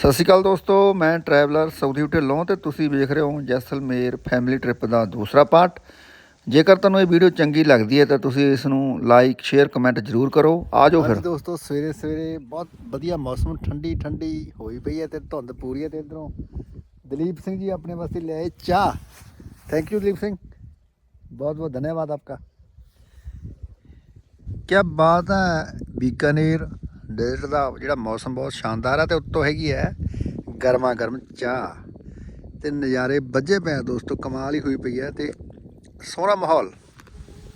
ਸਤਿ ਸ਼੍ਰੀ ਅਕਾਲ ਦੋਸਤੋ ਮੈਂ ਟਰੈਵਲਰ ਸਾਊਥੀ ਢਿੱਲੋਂ ਤੇ ਤੁਸੀਂ ਵੇਖ ਰਹੇ ਹੋ ਜੈਸਲਮੇਰ ਫੈਮਿਲੀ ਟ੍ਰਿਪ ਦਾ ਦੂਸਰਾ ਪਾਰਟ। ਜੇਕਰ ਤੁਹਾਨੂੰ ਇਹ ਵੀਡੀਓ ਚੰਗੀ ਲੱਗਦੀ ਹੈ ਤਾਂ ਤੁਸੀਂ ਇਸ ਨੂੰ ਲਾਈਕ ਸ਼ੇਅਰ ਕਮੈਂਟ ਜ਼ਰੂਰ ਕਰੋ। ਆ ਜਾਓ ਹਾਂਜੀ ਫਿਰ ਦੋਸਤੋ ਸਵੇਰੇ ਸਵੇਰੇ ਬਹੁਤ ਵਧੀਆ ਮੌਸਮ ਠੰਡੀ ਠੰਡੀ ਹੋਈ ਪਈ ਹੈ ਤੇ ਧੁੰਦ ਪੂਰੀ ਹੈ ਤੇ ਇਧਰੋਂ ਦਲੀਪ ਸਿੰਘ ਜੀ ਆਪਣੇ ਵਾਸਤੇ ਲੈ ਆਏ ਚਾਹ। Thank you Dalip Singh. ਬਹੁਤ ਬਹੁਤ ਧੰਨਵਾਦ ਆਪਕਾ। ਕੀ ਬਾਤ ਹੈ ਬੀਕਾਨੇਰ। ਡੇਜ਼ਰਟ ਦਾ ਜਿਹੜਾ ਮੌਸਮ ਬਹੁਤ ਸ਼ਾਨਦਾਰ ਹੈ ਤੇ ਉੱਤੋਂ ਹੈਗੀ ਹੈ ਗਰਮਾ ਗਰਮ ਚਾਹ। ਤੇ ਨਜ਼ਾਰੇ ਵੱਜੇ ਪਏ ਦੋਸਤੋ, ਕਮਾਲ ਹੀ ਹੋਈ ਪਈ ਹੈ ਤੇ ਸੋਹਣਾ ਮਾਹੌਲ।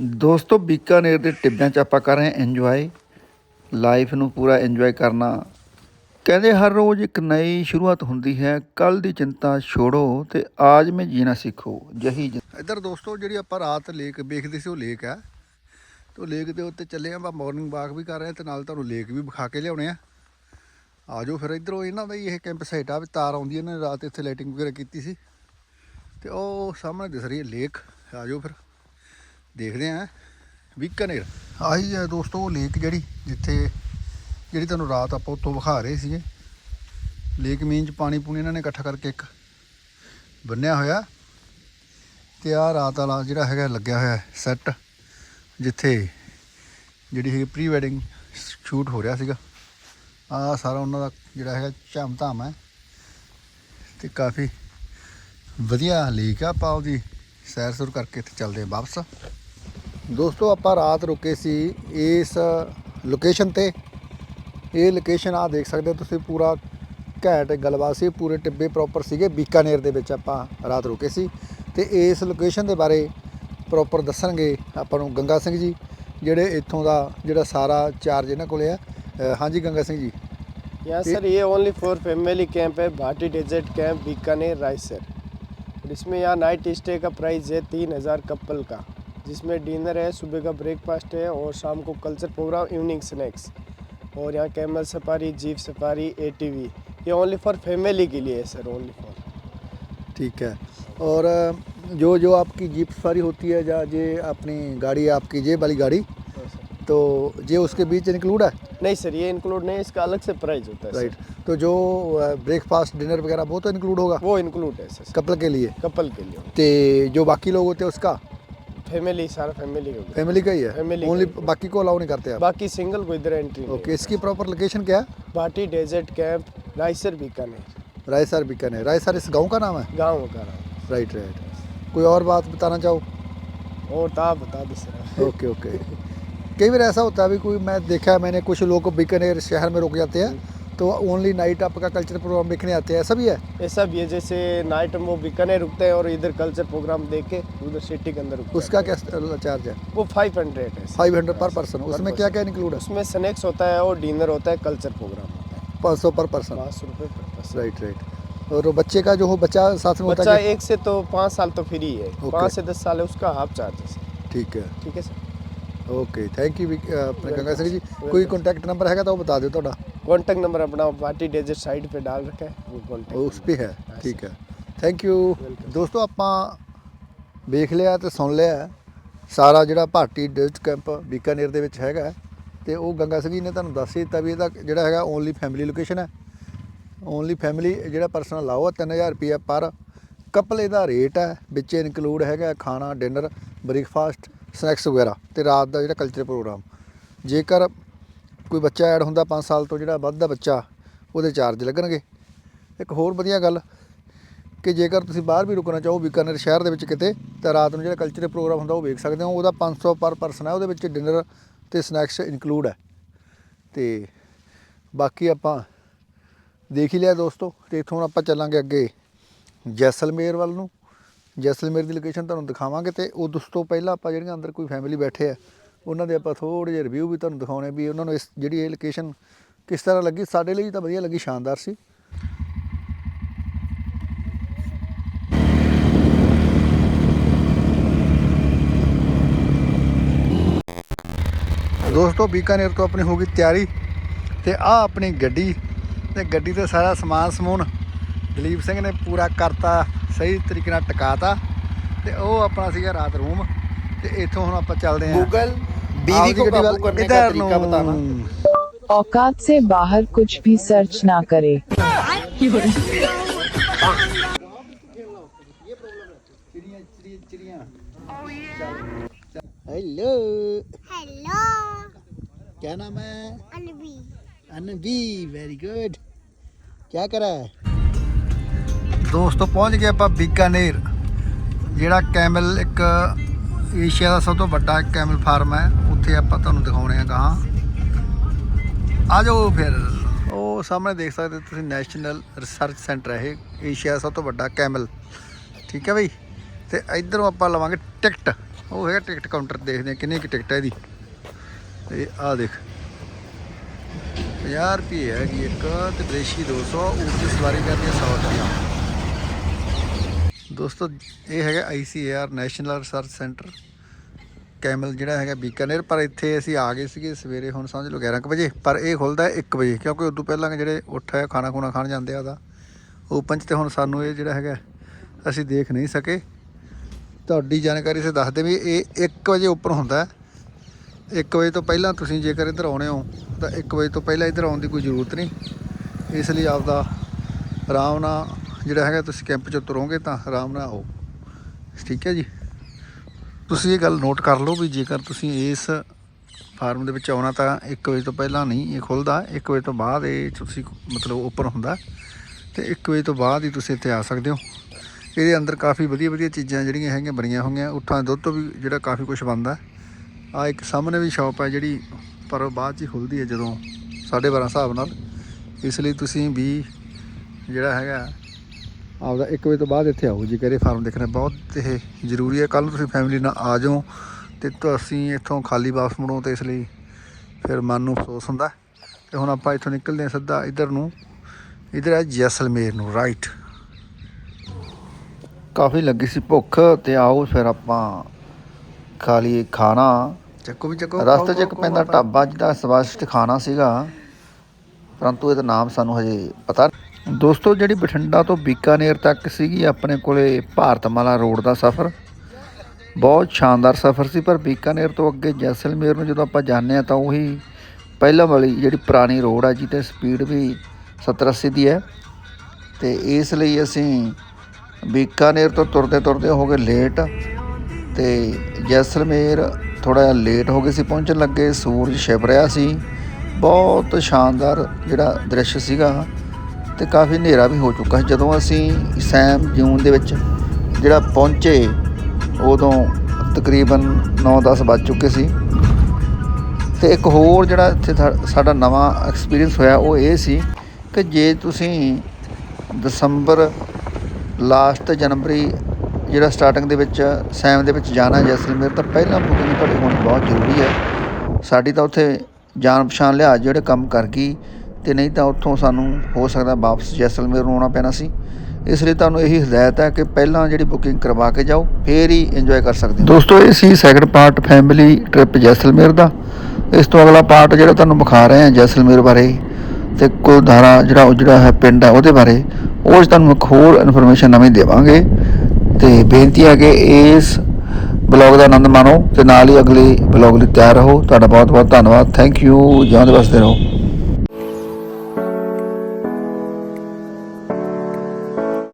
ਦੋਸਤੋ, ਬੀਕਾਨੇਰ ਦੇ ਟਿੱਬਿਆਂ 'ਚ ਆਪਾਂ ਕਰ ਰਹੇ ਹਾਂ ਇੰਜੋਏ ਲਾਈਫ ਨੂੰ ਪੂਰਾ ਇੰਜੋਏ ਕਰਨਾ। ਕਹਿੰਦੇ ਹਰ ਰੋਜ਼ ਇੱਕ ਨਈ ਸ਼ੁਰੂਆਤ ਹੁੰਦੀ ਹੈ ਕੱਲ ਦੀ ਚਿੰਤਾ ਛੋੜੋ ਤੇ ਆਜ ਮੈਂ ਜੀਣਾ ਸਿੱਖੋ। ਜਹੀ ਜ਼ਿੰ- ਇੱਧਰ ਦੋਸਤੋ, ਜਿਹੜੀ ਆਪਾਂ ਰਾਤ ਲੇਕ ਵੇਖਦੇ ਸੀ, ਉਹ ਲੇਕ ਹੈ। ਤੇ ਉਹ ਲੇਕ ਦੇ ਉੱਤੇ ਚੱਲੇ ਆਂ ਆਪਾਂ ਮਾਰਨਿੰਗ ਵਾਕ ਵੀ ਕਰ ਰਹੇ ਹਾਂ ਤੇ ਨਾਲ ਤੁਹਾਨੂੰ ਲੇਕ ਵੀ ਵਿਖਾ ਕੇ ਲਿਆਉਣੇ ਆ। ਆਜੋ ਫਿਰ ਇੱਧਰੋਂ ਇਹਨਾਂ ਦਾ ਹੀ ਇਹ ਕੈਂਪ ਸਾਈਟ ਆ ਵੀ ਤਾਰ ਆਉਂਦੀ ਇਹਨਾਂ ਨੇ ਰਾਤ ਇੱਥੇ ਲਾਈਟਿੰਗ ਵਗੈਰਾ ਕੀਤੀ ਸੀ। ਤੇ ਉਹ ਸਾਹਮਣੇ ਦਿਸ ਰਹੀ ਹੈ ਲੇਕ। ਆਜੋ ਫਿਰ, ਦੇਖਦੇ ਆਂ, ਬੀਕਾਨੇਰ। ਆਹੀ ਹੈ ਦੋਸਤੋ ਉਹ ਲੇਕ ਜਿਹੜੀ, ਜਿੱਥੇ ਜਿਹੜੀ ਤੁਹਾਨੂੰ ਰਾਤ ਆਪਾਂ ਉੱਥੋਂ ਵਿਖਾ ਰਹੇ ਸੀਗੇ। ਲੇਕ ਮੀਨ ਚ ਪਾਣੀ ਪੂਣੀ ਇਹਨਾਂ ਨੇ ਇਕੱਠਾ ਕਰਕੇ ਇੱਕ ਬੰਨਿਆ ਹੋਇਆ। ਤੇ ਆਹ ਰਾਤ ਵਾਲਾ ਜਿਹੜਾ ਹੈਗਾ, ਲੱਗਿਆ ਹੋਇਆ ਸੈੱਟ ਜਿੱਥੇ ਜਿਹੜੀ ਹੈਗੀ ਪ੍ਰੀ ਵੈਡਿੰਗ ਸ਼ੂਟ ਹੋ ਰਿਹਾ ਸੀਗਾ, ਆਹ ਸਾਰਾ ਉਹਨਾਂ ਦਾ ਜਿਹੜਾ ਹੈਗਾ ਝਾਮ ਧਾਮ ਹੈ ਤੇ ਕਾਫੀ ਵਧੀਆ ਲੇਕ ਆ ਆਪਾਂ ਉਹਦੀ ਸੈਰ ਸੁਰ ਕਰਕੇ ਇੱਥੇ ਚੱਲਦੇ ਹਾਂ ਵਾਪਸ। ਦੋਸਤੋ, ਆਪਾਂ ਰਾਤ ਰੁਕੇ ਸੀ ਇਸ ਲੋਕੇਸ਼ਨ ਤੇ। ਇਹ ਲੋਕੇਸ਼ਨ ਆ ਦੇਖ ਸਕਦੇ ਹੋ ਤੁਸੀਂ, ਪੂਰਾ ਘੈਂਟ ਗੱਲਬਾਤ ਸੀ, ਪੂਰੇ ਟਿੱਬੇ ਪ੍ਰੋਪਰ ਸੀਗੇ, ਬੀਕਾਨੇਰ ਦੇ ਵਿੱਚ ਆਪਾਂ ਰਾਤ ਰੁਕੇ ਸੀ। ਤੇ ਇਸ ਲੋਕੇਸ਼ਨ ਦੇ ਬਾਰੇ ਪ੍ਰੋਪਰ ਦੱਸਣਗੇ ਆਪਾਂ ਨੂੰ ਗੰਗਾ ਸਿੰਘ ਜੀ ਜਿਹੜੇ ਇੱਥੋਂ ਦਾ ਜਿਹੜਾ ਸਾਰਾ ਚਾਰਜ ਇਹਨਾਂ ਕੋਲੇ ਆ ਅ, ਹਾਂਜੀ ਗੰਗਾ ਸਿੰਘ ਜੀ यहाँ ये- सर ये ओनली फॉर फैमिली कैंप है भाटी डेजर्ट कैंप बीकानेर रायसर और इसमें यहाँ नाइट स्टे का प्राइस है तीन हज़ार कपल का जिसमें डिनर है सुबह का ब्रेकफास्ट है और शाम को कल्चर प्रोग्राम इवनिंग स्नैक्स और यहाँ कैमल सफारी जीप सफारी ए ये ओनली फॉर फैमिली के लिए है सर ओनली फॉर ठीक है और अ, जो जो आपकी जीप सवारी होती है या जे अपनी गाड़ी आपकी ये वाली गाड़ी तो ये उसके बीच इंक्लूड है? नहीं सर ये इंक्लूड नहीं है इसका अलग से प्राइस होता है राइट तो जो ब्रेकफास्ट डिनर वगैरह वो तो इंक्लूड होगा? वो इंक्लूड है सर। कपल के लिए? कपल के लिए। ते जो बाकी लोग होते हैं उसका? फैमिली सारा फैमिली का फैमिली का ही है? Family ओनली ही है। बाकी को अलाउ नहीं करते आप? बाकी सिंगल को इधर एंट्री ओके इसकी प्रॉपर लोकेशन क्या है? भाटी डेजर्ट कैंप रायसर बीकानेर रायसर बीकानेर रायसर इस गाँव का नाम है? गाँव का नाम। राइट राइट कोई और बात बताना चाहो? और तो आप बता दो सर। Okay okay. कई बार ऐसा होता है भी कोई मैं देखा है मैंने कुछ लोग बीकानेर शहर में रुक जाते हैं तो ओनली नाइट आपका कल्चर प्रोग्राम देखने आते हैं ऐसा भी है? ऐसा भी है जैसे नाइट में वो बीकानेर रुकते हैं और इधर कल्चर प्रोग्राम देख के उधर सिटी के अंदर रुकते उसका हैं। क्या चार्ज है? वो फाइव हंड्रेड है फाइव हंड्रेड पर पर्सन उसमें क्या क्या इंक्लूड है? उसमें स्नैक्स होता है और डिनर होता है कल्चर प्रोग्राम होता है। पाँच सौ पर पर्सन पाँच सौ रुपये। राइट राइट और वो बच्चे का जो हो बच्चा साथ में होता बच्चा है एक से तो पाँच साल तो फ्री है Okay. पाँच से दस साल है उसका हाफ चार्ज है सर ठीक है ठीक है सर ओके थैंक यू अपने Welcome. गंगा सिंह जी कोई Welcome. कॉन्टैक्ट नंबर हैगा तो वो बता दो थोड़ा कॉन्टैक्ट नंबर अपना भाटी डेजर्ट साइड पे डाल रखा है वो ਉਹ कॉन्टैक्ट ਉਸ पे ਹੈ हाँ, ਠੀਕ ਹੈ ਥੈਂਕ ਯੂ Welcome. ਦੋਸਤੋ ਆਪਾਂ ਵੇਖ ਲਿਆ ਤੇ ਸੁਣ ਲਿਆ ਸਾਰਾ ਜਿਹੜਾ ਭਾਟੀ ਡਿਸਟ ਕੈਂਪ ਬੀਕਾਨੇਰ ਦੇ ਵਿੱਚ ਹੈਗਾ ਤੇ ਉਹ ਗੰਗਾ ਸਿੰਘ ਜੀ ਨੇ ਤੁਹਾਨੂੰ ਦੱਸ ਹੀ ਦਿੱਤਾ ਵੀ ਇਹਦਾ ਜਿਹੜਾ ਹੈਗਾ ਓਨਲੀ ਫੈਮਿਲੀ ਲੋਕੇਸ਼ਨ ਹੈ ਓਨਲੀ ਫੈਮਿਲੀ ਜਿਹੜਾ ਪਰਸਨਲ ਲਾਓ 3000 ਰੁਪਏ ਪਰ ਕਪਲ ਇਹਦਾ ਰੇਟ ਹੈ, ਵਿੱਚ ਇਨਕਲੂਡ ਹੈਗਾ ਖਾਣਾ ਡਿਨਰ ਬ੍ਰੇਕਫਾਸਟ ਸਨੈਕਸ ਵਗੈਰਾ ਤੇ ਰਾਤ ਦਾ ਜਿਹੜਾ ਕਲਚਰ ਪ੍ਰੋਗਰਾਮ ਜੇਕਰ ਕੋਈ ਬੱਚਾ ਐਡ ਹੁੰਦਾ 5 ਸਾਲ ਤੋਂ ਜਿਹੜਾ ਵੱਧ ਦਾ ਬੱਚਾ, ਉਹਦੇ ਚਾਰਜ ਲੱਗਣਗੇ। ਇੱਕ ਹੋਰ ਵਧੀਆ ਗੱਲ ਕਿ ਜੇਕਰ ਤੁਸੀਂ ਬਾਹਰ ਵੀ ਰੁਕਣਾ ਚਾਹੋ, ਬੀਕਾਨੇਰ ਸ਼ਹਿਰ ਦੇ ਵਿੱਚ ਕਿਤੇ, ਤਾਂ ਰਾਤ ਨੂੰ ਜਿਹੜਾ ਕਲਚਰਲ ਪ੍ਰੋਗਰਾਮ ਹੁੰਦਾ ਉਹ ਵੇਖ ਸਕਦੇ ਹੋ। ਉਹਦਾ 500 ਪਰ ਪਰਸਨ ਹੈ, ਉਹਦੇ ਵਿੱਚ ਡਿਨਰ ਤੇ ਸਨੈਕਸ ਇਨਕਲੂਡ ਹੈ। ਤੇ ਬਾਕੀ ਆਪਾਂ ਦੇਖ ਹੀ ਲਿਆ ਦੋਸਤੋ, ਤੇ ਇੱਥੋਂ ਹੁਣ ਆਪਾਂ ਚੱਲਾਂਗੇ ਅੱਗੇ ਜੈਸਲਮੇਰ ਵੱਲ ਨੂੰ। ਜੈਸਲਮੇਰ ਦੀ ਲੋਕੇਸ਼ਨ ਤੁਹਾਨੂੰ ਦਿਖਾਵਾਂਗੇ ਤੇ ਉਸ ਤੋਂ ਪਹਿਲਾਂ ਆਪਾਂ ਜਿਹੜੀਆਂ ਅੰਦਰ ਕੋਈ ਫੈਮਿਲੀ ਬੈਠੇ ਆ, ਉਹਨਾਂ ਦੇ ਆਪਾਂ ਥੋੜੇ ਜਿਹੇ ਰਿਵਿਊ ਵੀ ਤੁਹਾਨੂੰ ਦਿਖਾਉਣੇ ਵੀ ਉਹਨਾਂ ਨੂੰ ਇਸ ਜਿਹੜੀ ਇਹ ਲੋਕੇਸ਼ਨ ਕਿਸ ਤਰ੍ਹਾਂ ਲੱਗੀ, ਸਾਡੇ ਲਈ ਤਾਂ ਵਧੀਆ ਲੱਗੀ, ਸ਼ਾਨਦਾਰ ਸੀ। ਦੋਸਤੋ, ਬੀਕਾਨੇਰ ਤੋਂ ਆਪਣੀ ਹੋ ਗਈ ਤਿਆਰੀ ਤੇ ਆ ਆਪਣੀ ਗੱਡੀ ਤੇ ਗੱਡੀ ਤੇ ਸਾਰਾ ਸਮਾਨ ਸਮੂਨ ਦਲੀਪ ਸਿੰਘ ਨੇ ਪੂਰਾ ਕਰਤਾ ਸਹੀ ਤਰੀਕੇ ਨਾਲ ਟਿਕਾਤਾ ਤੇ ਉਹ ਆਪਣਾ ਸੀਗਾ ਰਾਤ ਰੂਮ ਤੇ ਇੱਥੋਂ ਹੁਣ ਆਪਾਂ ਚੱਲਦੇ ਆਂ गूगल ਆਓ बीवी ਜੀ को ਗੱਡੀ ਵੱਲ। काबू करने का ਇੱਧਰ तरीका ਨੂੰ। बताना औकात से बाहर कुछ भी सर्च ना करें हेलो हेलो क्या नाम है अनवी ਅਨਵੀ ਵੈਰੀ ਗੁੱਡ ਕੀ ਕਰਾ ਦੋਸਤੋ ਪਹੁੰਚ ਗਏ ਆਪਾਂ ਬੀਕਾਨੇਰ ਜਿਹੜਾ ਕੈਮਲ ਇੱਕ ਏਸ਼ੀਆ ਦਾ ਸਭ ਤੋਂ ਵੱਡਾ ਕੈਮਲ ਫਾਰਮ ਹੈ, ਉੱਥੇ ਆਪਾਂ ਤੁਹਾਨੂੰ ਦਿਖਾਉਣੇ ਆ ਗਾਹਾਂ। ਆ ਜਾਓ ਫਿਰ। ਉਹ ਸਾਹਮਣੇ ਦੇਖ ਸਕਦੇ ਤੁਸੀਂ ਨੈਸ਼ਨਲ ਰਿਸਰਚ ਸੈਂਟਰ ਹੈ ਇਹ ਏਸ਼ੀਆ ਦਾ ਸਭ ਤੋਂ ਵੱਡਾ ਕੈਮਲ ਠੀਕ ਹੈ ਬਈ? ਤੇ ਇਧਰੋਂ ਆਪਾਂ ਲਵਾਂਗੇ ਟਿਕਟ ਉਹ ਹੈਗਾ ਟਿਕਟ ਕਾਊਂਟਰ ਦੇਖਦੇ ਆ ਕਿੰਨੀ ਕੁ ਟਿਕਟ ਹੈ ਇਹਦੀ। ਤੇ ਆਹ ਦੇਖ। 50 ਰੁਪਏ ਹੈਗੀ ਇੱਕ ਤੇ ਦੇਸ਼ੀ 200 ਊਠ ਦੀ ਸਵਾਰੀ ਕਰਨੀ ਹੈ 100 ਰੁਪਏ। ਦੋਸਤੋ, ਇਹ ਹੈਗਾ ICAR national research centre. Camel ਜਿਹੜਾ ਹੈਗਾ ਬੀਕਾਨੇਰ, ਪਰ ਇੱਥੇ ਅਸੀਂ ਆ ਗਏ ਸੀਗੇ ਸਵੇਰੇ, ਹੁਣ ਸਮਝ ਲਓ 11 ਕੁ ਵਜੇ। ਪਰ ਇਹ ਖੁੱਲਦਾ 1 ਵਜੇ, ਕਿਉਂਕਿ ਉਦੋਂ ਪਹਿਲਾਂ ਜਿਹੜੇ ਉੱਠ ਹੈ ਖਾਣਾ ਖੁਣਾ ਖਾਣ ਜਾਂਦੇ ਆ ਉਹਦਾ। ਓਪਨ 'ਚ ਤੇ ਹੁਣ ਸਾਨੂੰ ਇਹ ਜਿਹੜਾ ਹੈਗਾ, ਅਸੀਂ ਦੇਖ ਨਹੀਂ ਸਕੇ। ਤੁਹਾਡੀ ਜਾਣਕਾਰੀ ਸੇ ਦੱਸਦੇ ਵੀ ਇਹ 1 ਵਜੇ ਓਪਨ ਹੁੰਦਾ। ਹੈ 1 ਵਜੇ ਤੋਂ ਪਹਿਲਾਂ ਤੁਸੀਂ ਜੇਕਰ ਇੱਧਰ ਆਉਣੇ ਹੋ, ਤਾਂ 1 ਵਜੇ ਤੋਂ ਪਹਿਲਾਂ ਇੱਧਰ ਆਉਣ ਦੀ ਕੋਈ ਜ਼ਰੂਰਤ ਨਹੀਂ। ਇਸ ਲਈ ਆਪਦਾ ਆਰਾਮ ਨਾਲ ਜਿਹੜਾ ਹੈਗਾ ਤੁਸੀਂ ਕੈਂਪ 'ਚ ਤੁਰੋਗੇ ਤਾਂ ਆਰਾਮ ਨਾਲ ਆਓ। ਠੀਕ ਹੈ ਜੀ? ਤੁਸੀਂ ਇਹ ਗੱਲ ਨੋਟ ਕਰ ਲਓ ਵੀ ਜੇਕਰ ਤੁਸੀਂ ਇਸ ਫਾਰਮ ਦੇ ਵਿੱਚ ਆਉਣਾ ਤਾਂ 1 ਵਜੇ ਤੋਂ ਪਹਿਲਾਂ ਨਹੀਂ, ਇਹ ਖੁੱਲਦਾ। 1 ਵਜੇ ਤੋਂ ਬਾਅਦ ਇਹ ਤੁਸੀਂ ਮਤਲਬ ਓਪਨ ਹੁੰਦਾ। ਤੇ 1 ਵਜੇ ਤੋਂ ਬਾਅਦ ਹੀ ਤੁਸੀਂ ਇੱਥੇ ਆ ਸਕਦੇ ਹੋ। ਇਹਦੇ ਅੰਦਰ ਕਾਫੀ ਵਧੀਆ ਵਧੀਆ ਚੀਜ਼ਾਂ ਜਿਹੜੀਆਂ ਹੈਗੀਆਂ ਬਣੀਆਂ ਹੋਈਆਂ। ਉੱਠਾਂ ਦੁੱਧ ਤੋਂ ਵੀ ਜਿਹੜਾ ਕਾਫੀ ਕੁਝ ਬਣਦਾ। ਆ ਇੱਕ ਸਾਹਮਣੇ ਵੀ ਸ਼ਾਪ ਹੈ ਜਿਹੜੀ ਪਰ ਬਾਅਦ ਚ ਹੀ ਖੁੱਲਦੀ ਹੈ ਜਦੋਂ 12:30 ਹਿਸਾਬ ਨਾਲ। ਇਸ ਲਈ ਤੁਸੀਂ ਵੀ ਜਿਹੜਾ ਹੈਗਾ, ਆਪਦਾ 1 ਵਜੇ ਤੋਂ ਬਾਅਦ ਇੱਥੇ ਆਓ। ਜੀ ਕਰੇ ਫਾਰਮ ਦੇਖਣਾ ਬਹੁਤ ਇਹ ਜ਼ਰੂਰੀ ਹੈ। ਕੱਲ ਨੂੰ ਤੁਸੀਂ ਫੈਮਿਲੀ ਨਾਲ ਆ ਜਾਓ ਤੇ ਤੁਸੀਂ ਇੱਥੋਂ ਖਾਲੀ ਵਾਪਸ ਮੁੜੋ ਤੇ ਇਸ ਲਈ ਫਿਰ ਮਨ ਨੂੰ ਅਫਸੋਸ ਹੁੰਦਾ। ਤੇ ਹੁਣ ਆਪਾਂ ਇੱਥੋਂ ਨਿਕਲਦੇ ਹਾਂ ਸਿੱਧਾ ਇੱਧਰ ਨੂੰ। ਇੱਧਰ ਹੈ ਜੈਸਲਮੇਰ ਨੂੰ ਰਾਈਟ ਕਾਫੀ ਲੱਗੀ ਸੀ ਭੁੱਖ ਤੇ ਆਓ, ਫਿਰ ਆਪਾਂ ਖਾ ਲਈਏ ਖਾਣਾ। ਚੱਕੋ ਵੀ ਚੱਕੋ ਰਸਤੇ 'ਚ ਇੱਕ ਪੈਂਦਾ ਢਾਬਾ ਜਿਹਦਾ ਸਵਾਸ਼ਟ ਖਾਣਾ ਸੀਗਾ ਪਰੰਤੂ ਇਹਦਾ ਨਾਮ ਸਾਨੂੰ ਹਜੇ ਪਤਾ ਨਹੀਂ। ਦੋਸਤੋ ਜਿਹੜੀ ਬਠਿੰਡਾ ਤੋਂ ਬੀਕਾਨੇਰ ਤੱਕ ਸੀਗੀ ਆਪਣੇ ਕੋਲੇ ਭਾਰਤਮਾਲਾ ਰੋਡ ਦਾ ਸਫ਼ਰ। ਬਹੁਤ ਸ਼ਾਨਦਾਰ ਸਫ਼ਰ ਸੀ ਪਰ ਬੀਕਾਨੇਰ ਤੋਂ ਅੱਗੇ ਜੈਸਲਮੇਰ ਨੂੰ ਜਦੋਂ ਆਪਾਂ ਜਾਂਦੇ ਆ ਤਾਂ ਉਹੀ ਪਹਿਲਾਂ ਵਾਲੀ ਜਿਹੜੀ ਪੁਰਾਣੀ ਰੋਡ ਆ ਜਿਹਤੇ ਸਪੀਡ ਵੀ 70 80 ਦੀ ਹੈ। ਤੇ ਇਸ ਲਈ ਅਸੀਂ ਬੀਕਾਨੇਰ ਤੋਂ ਤੁਰਦੇ ਤੁਰਦੇ ਹੋ ਗਏ ਲੇਟ। ਤੇ ਜੈਸਲਮੇਰ ਥੋੜਾ ਜਿਹਾ ਲੇਟ ਹੋ ਗਏ ਸੀ, ਪਹੁੰਚਣ ਲੱਗੇ, ਸੂਰਜ ਛਿਪ ਰਿਹਾ ਸੀ। ਬਹੁਤ ਸ਼ਾਨਦਾਰ ਜਿਹੜਾ ਦ੍ਰਿਸ਼ ਸੀਗਾ ਤੇ ਕਾਫੀ ਹਨੇਰਾ ਵੀ ਹੋ ਚੁੱਕਾ ਸੀ। ਜਦੋਂ ਅਸੀਂ ਸੈਮ ਜੂਨ ਦੇ ਵਿੱਚ ਜਿਹੜਾ ਪਹੁੰਚੇ, ਉਦੋਂ ਤਕਰੀਬਨ 9-10 ਵੱਜ ਚੁੱਕੇ ਸੀ। ਤੇ ਇੱਕ ਹੋਰ ਜਿਹੜਾ ਇੱਥੇ ਸਾ- ਸਾਡਾ ਨਵਾਂ ਐਕਸਪੀਰੀਅੰਸ ਹੋਇਆ, ਉਹ ਇਹ ਸੀ ਕਿ ਜੇ ਤੁਸੀਂ ਦਸੰਬਰ ਲਾਸਟ ਜਨਵਰੀ ਜਿਹੜਾ ਸਟਾਰਟਿੰਗ ਦੇ ਵਿੱਚ ਸੈਮ ਦੇ ਵਿੱਚ ਜਾਣਾ ਜੈਸਲਮੇਰ, ਤਾਂ ਪਹਿਲਾਂ ਬੁਕਿੰਗ ਤੁਹਾਡੀ ਹੋਣੀ ਬਹੁਤ ਜ਼ਰੂਰੀ ਹੈ। ਸਾਡੀ ਤਾਂ ਉੱਥੇ ਜਾਣ ਪਛਾਣ ਲਿਆ ਜਿਹੜੇ ਕੰਮ ਕਰ ਗਈ ਤੇ ਨਹੀਂ ਤਾਂ ਉੱਥੋਂ ਸਾਨੂੰ ਹੋ ਸਕਦਾ ਵਾਪਸ ਜੈਸਲਮੇਰ ਨੂੰ ਆਉਣਾ ਪੈਣਾ ਸੀ। ਇਸ ਲਈ ਤੁਹਾਨੂੰ ਇਹੀ ਹਦਾਇਤ ਹੈ ਕਿ ਪਹਿਲਾਂ ਜਿਹੜੀ ਬੁਕਿੰਗ ਕਰਵਾ ਕੇ ਜਾਓ, ਫੇਰ ਹੀ ਇੰਜੋਏ ਕਰ ਸਕਦੇ ਹੋ। ਦੋਸਤੋ, ਇਹ ਸੀ second part family trip Jaisalmer ਦਾ। ਇਸ ਤੋਂ ਅਗਲਾ ਪਾਰਟ ਜਿਹੜਾ ਤੁਹਾਨੂੰ ਵਿਖਾ ਰਹੇ ਹਾਂ ਜੈਸਲਮੇਰ ਬਾਰੇ ਤੇ ਕੁਲਧਾਰਾ ਜਿਹੜਾ ਉਹ ਜਿਹੜਾ ਹੈ ਪਿੰਡ ਹੈ ਉਹਦੇ ਬਾਰੇ, ਉਹ 'ਚ ਤੁਹਾਨੂੰ ਇੱਕ ਹੋਰ ਇਨਫੋਰਮੇਸ਼ਨ ਨਵੀਂ ਦੇਵਾਂਗੇ। ਤੇ ਬੇਨਤੀ ਹੈ ਕਿ ਇਸ ਬਲੌਗ ਦਾ ਆਨੰਦ ਮਾਣੋ ਤੇ ਨਾਲ ਹੀ ਅਗਲੇ ਬਲੌਗ ਲਈ ਤਿਆਰ ਰਹੋ। ਤੁਹਾਡਾ ਬਹੁਤ ਬਹੁਤ ਧੰਨਵਾਦ ਥੈਂਕ ਯੂ ਜਿਉਂਦੇ ਵਸਦੇ ਰਹੋ।